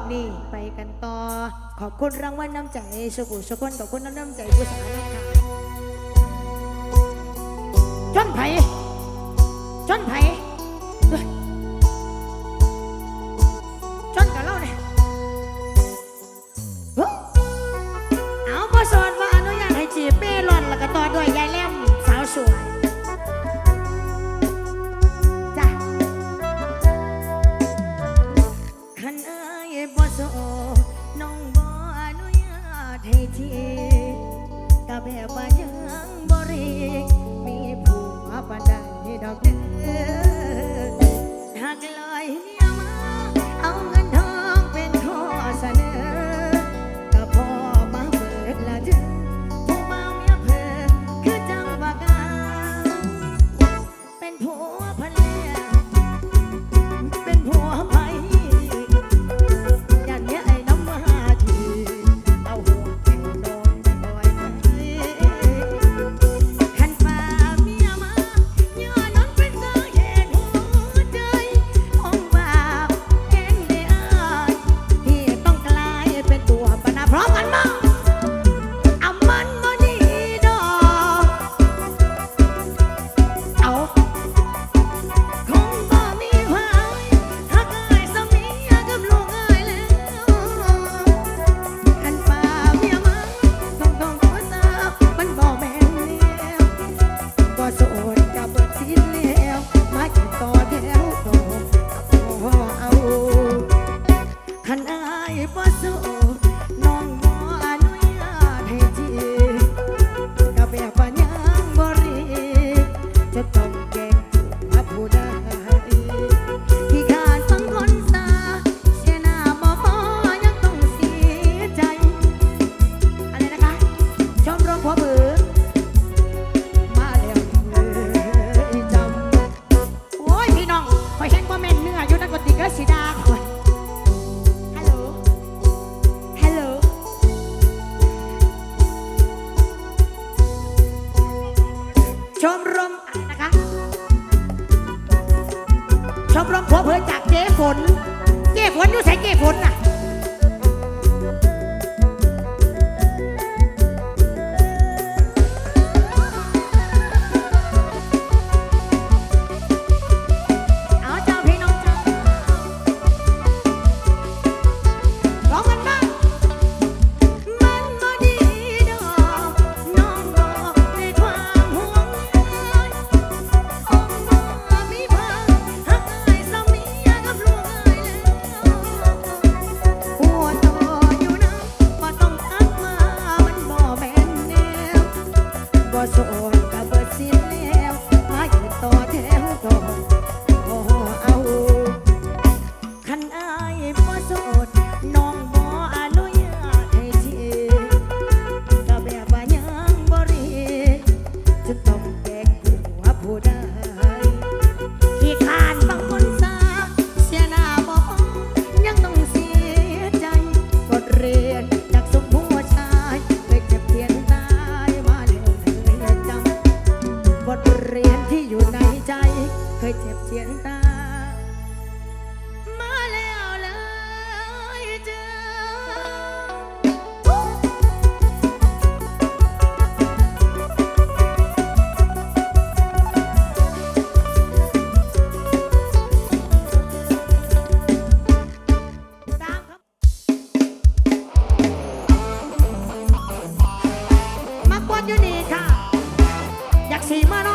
อบนี่ไปกันต่อ ขอบคุณรางวัลน้ำใจสกุลสกุลขอบคุณน้ำน้ำใจผู้สาวนะคะจนไผ่จนไผ่ คนอะ จเคยเจ็บเจียนตา มาแล้วเลยเจอมากวนอยู่นี่ค่ะ อยากสีมา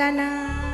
ละ